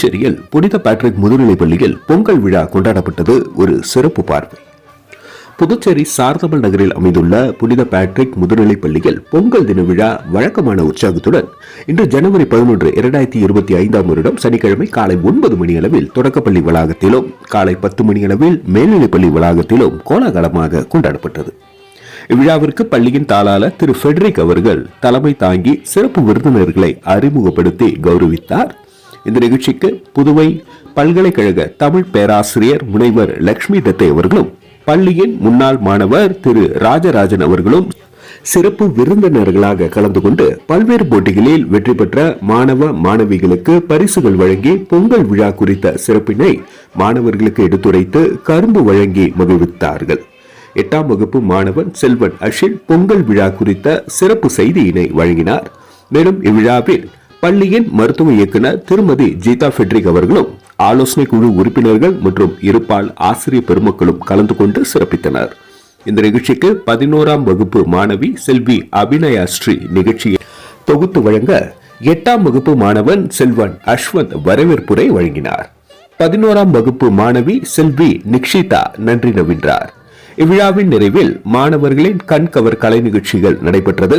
புதுச்சேரியில் புனித பேட்ரிக் முதுநிலை பள்ளியில் பொங்கல் விழா கொண்டாடப்பட்டது ஒரு சிறப்பு பார்வை. புதுச்சேரி சார்தமல் நகரில் அமைந்துள்ள புனித பேட்ரிக் முதுநிலை பள்ளியில் பொங்கல் தின விழா வழக்கமான உற்சாகத்துடன் இன்று ஜனவரி பதினொன்று இரண்டாயிரத்தி இருபத்தி ஐந்தாம் வருடம் சனிக்கிழமை காலை ஒன்பது மணி அளவில் தொடக்கப்பள்ளி வளாகத்திலும் காலை பத்து மணி அளவில் மேல்நிலைப்பள்ளி வளாகத்திலும் கோலாகலமாக கொண்டாடப்பட்டது. இவ்விழாவிற்கு பள்ளியின் தாளாளர் திரு ஃபெட்ரிக் அவர்கள் தலைமை தாங்கி சிறப்பு விருந்தினர்களை அறிமுகப்படுத்தி கௌரவித்தார். இந்த நிகழ்ச்சிக்கு புதுவை பல்கலைக்கழக தமிழ் பேராசிரியர் முனைவர் லக்ஷ்மி தத்தை அவர்களும் பள்ளியின் முன்னாள் மாணவர் திரு ராஜராஜன் அவர்களும் சிறப்பு விருந்தினர்களாக கலந்து கொண்டு பல்வேறு போட்டிகளில் வெற்றி பெற்ற மாணவ மாணவிகளுக்கு பரிசுகள் வழங்கி பொங்கல் விழா குறித்த சிறப்பினை மாணவர்களுக்கு எடுத்துரைத்து கரும்பு வழங்கி மகிழ்வித்தார்கள். எட்டாம் வகுப்பு மாணவன் செல்வன் அஷில் பொங்கல் விழா குறித்த சிறப்பு செய்தியினை வழங்கினார். மேலும் இவ்விழாவில் பள்ளியின் மருத்துவ இயக்குனர் திருமதி ஜீதா ஃபெட்ரிக் அவர்களும் ஆலோசனை குழு உறுப்பினர்கள் மற்றும் இருப்பால் ஆசிரியர் பெருமக்களும் கலந்து கொண்டு சிறப்பித்தனர். இந்த நிகழ்ச்சிக்கு பதினோராம் வகுப்பு மாணவி செல்வி அபிநயா ஸ்ரீ நிகழ்ச்சியை தொகுத்து வழங்க எட்டாம் வகுப்பு மாணவன் செல்வன் அஸ்வந்த் வரவேற்புரை வழங்கினார். பதினோராம் வகுப்பு மாணவி செல்வி நிக்ஷிதா நன்றி நவின்றார் இவ்விழாவின் நிறைவில் மாணவர்களின் கண்கவர் கலை நிகழ்ச்சிகள் நடைபெற்றது.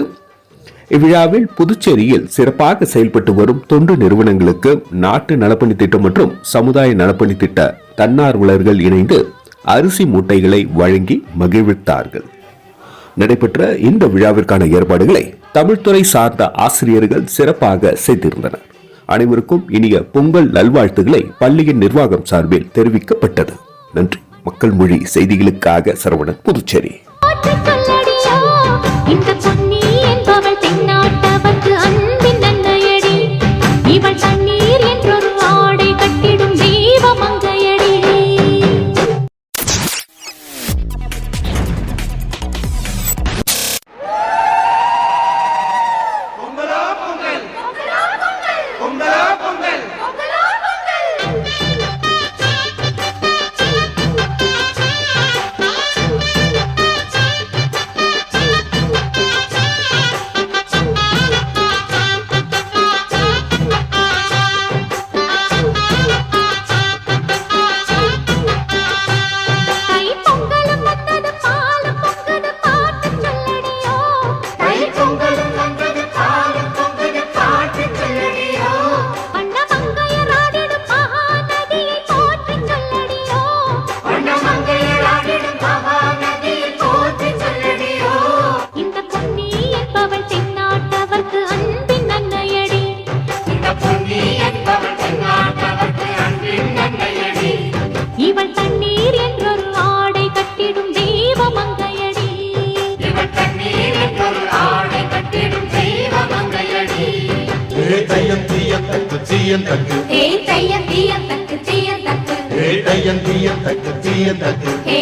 இவ்விழாவில் புதுச்சேரியில் சிறப்பாக செயல்பட்டு வரும் தொண்டு நிறுவனங்களுக்கு நாட்டு நலப்பணி திட்டம் மற்றும் சமுதாய நலப்பணி திட்ட தன்னார்வலர்கள் இணைந்து அரிசி மூட்டைகளை வழங்கி மகிழ்வித்தார்கள். நடைபெற்ற இந்த விழாவிற்கான ஏற்பாடுகளை தமிழ்துறை சார்ந்த ஆசிரியர்கள் சிறப்பாக செய்திருந்தனர். அனைவருக்கும் இனிய பொங்கல் நல்வாழ்த்துக்களை பள்ளியின் நிர்வாகம் சார்பில் தெரிவிக்கப்பட்டது. நன்றி. மக்கள் மொழி செய்திகளுக்காக சரவணன் புதுச்சேரி. 이발장 தக்கு தீயம் தக்கு. ஹே தைய தீய தக்கு தீய தக்கு. ஏதையம் தீயம் தக்கு தீயம் தக்கு. ஹே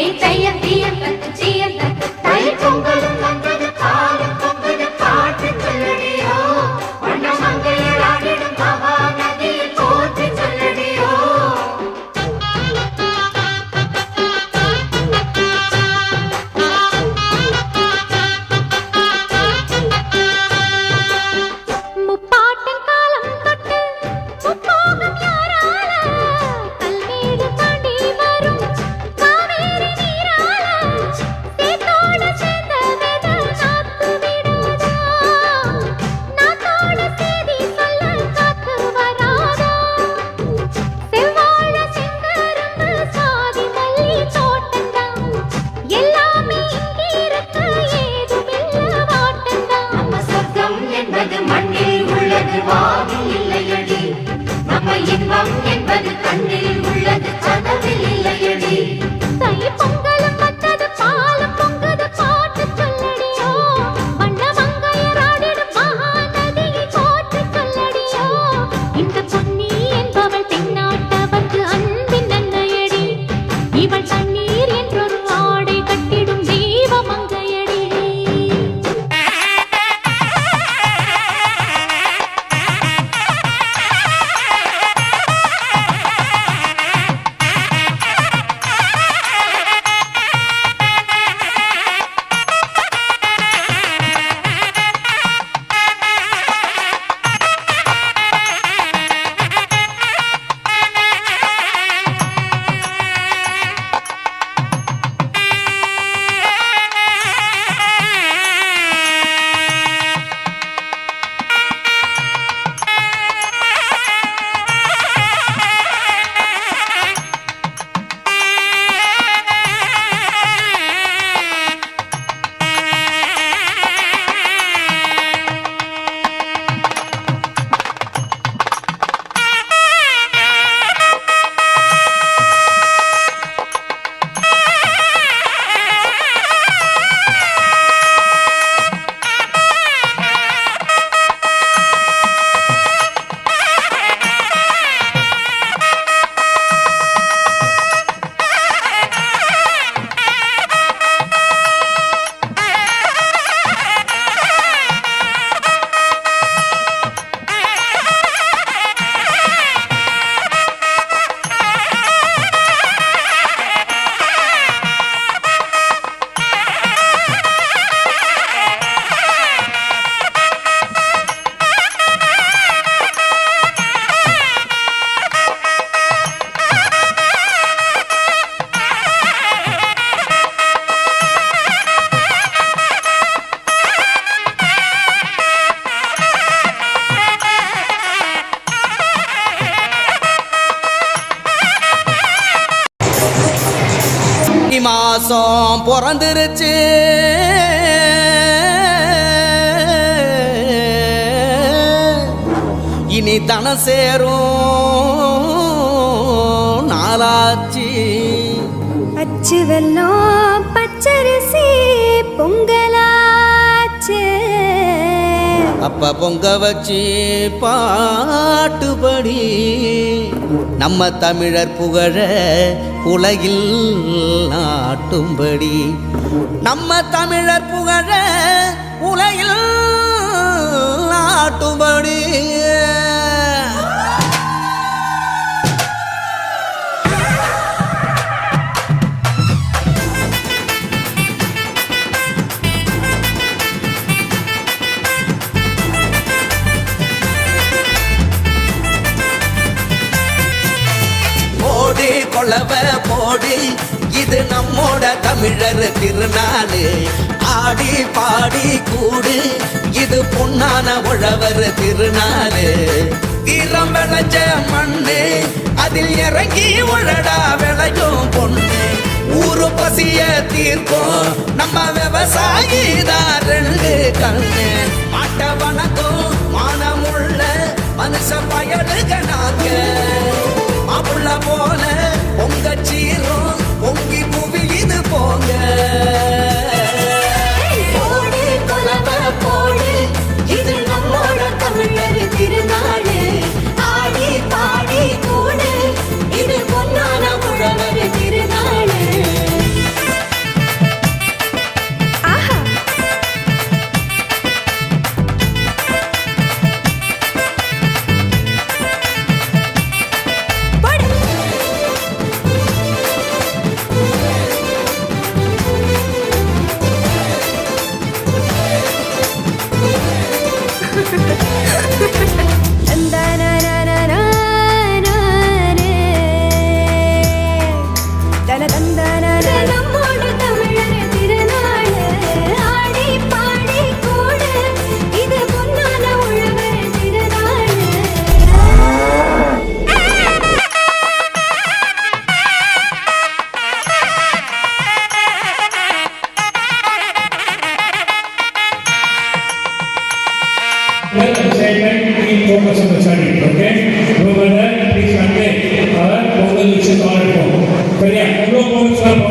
இன்பம் என்பது கண்ணில் மாசம் பிறந்துருச்சு. இனி தனம் சேரும் நாளாச்சு. அச்சு வெல்லம் பச்சரிசி பொங்கலாச்சு. அப்ப பொங்க வச்சு பாட்டுபடி நம்ம தமிழர் புகழ உலகில் நாட்டும்படி. நம்ம தமிழர் புகழ உலகில் நாட்டும்படி. போடு இது நம்மோட தமிழர் திருநாளு. ஆடி பாடி கூடு இது பொன்னான உழவர் திருநாளு. தீரம் விளைஞ்ச மண்ணு அதில் இறங்கி உழடா விளையும் பொண்ணு. ஊரு பசிய தீர்க்கும் நம்ம விவசாயி தான் ரெண்டு கண்ணு. மாட்ட வணக்கம் மானமுள்ள மனுஷ பயலுக நாங்க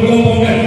பங்குலாம் போங்க